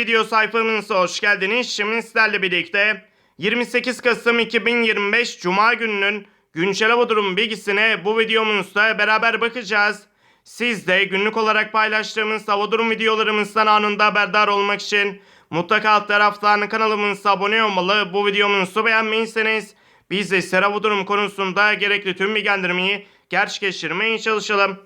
Video sayfamıza hoş geldiniz. Şimdi sizlerle birlikte 28 Kasım 2025 Cuma gününün güncel hava durum bilgisine bu videomuzda beraber bakacağız. Siz de günlük olarak paylaştığımız hava durum videolarımızdan anında haberdar olmak için mutlaka alt taraftan kanalımıza abone olmalı. Bu videomuzu beğenmeyseniz biz de sizlere hava durum konusunda gerekli tüm bilgilendirmeyi gerçekleştirmeye çalışalım.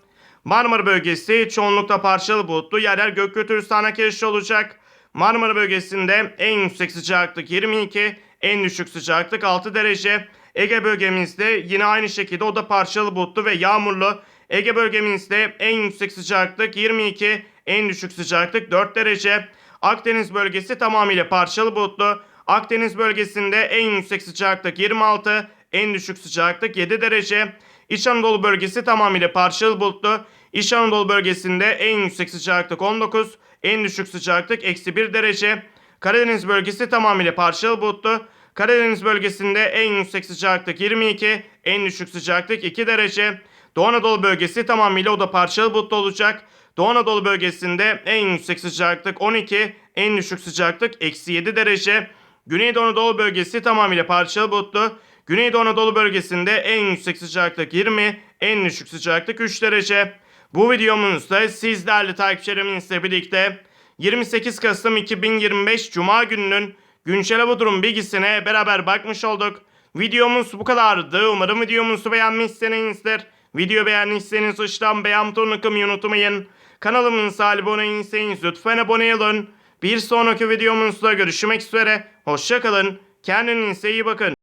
Marmara bölgesi çoğunlukla parçalı bulutlu yer yer gök gürültülü sağanak olacak. Marmara bölgesinde en yüksek sıcaklık 22, en düşük sıcaklık 6 derece. Ege bölgemizde yine aynı şekilde o da parçalı bulutlu ve yağmurlu. Ege bölgemizde en yüksek sıcaklık 22, en düşük sıcaklık 4 derece. Akdeniz bölgesi tamamıyla parçalı bulutlu. Akdeniz bölgesinde en yüksek sıcaklık 26, en düşük sıcaklık 7 derece. İç Anadolu bölgesi tamamıyla parçalı bulutlu. İç Anadolu bölgesinde en yüksek sıcaklık 19, en düşük sıcaklık eksi 1 derece. Karadeniz bölgesi tamamıyla parçalı bulutlu. Karadeniz bölgesinde en yüksek sıcaklık 22, en düşük sıcaklık 2 derece. Doğu Anadolu bölgesi tamamıyla o da parçalı bulutlu olacak. Doğu Anadolu bölgesinde en yüksek sıcaklık 12, en düşük sıcaklık eksi 7 derece. Güneydoğu Anadolu bölgesi tamamıyla parçalı bulutlu. Güneydoğu Anadolu bölgesinde en yüksek sıcaklık 20, en düşük sıcaklık 3 derece. Bu videomuzda sizlerle takipçilerimizle birlikte 28 Kasım 2025 Cuma gününün güncel hava durum bilgisine beraber bakmış olduk. Videomuz bu kadardı. Umarım videomuzu beğenmişsinizdir. Video beğendiyseniz aşağıdan beğen butonunu kılmayı unutmayın. Kanalımıza abone değilseniz lütfen abone olun. Bir sonraki videomuzda görüşmek üzere. Hoşçakalın. Kendinize iyi bakın.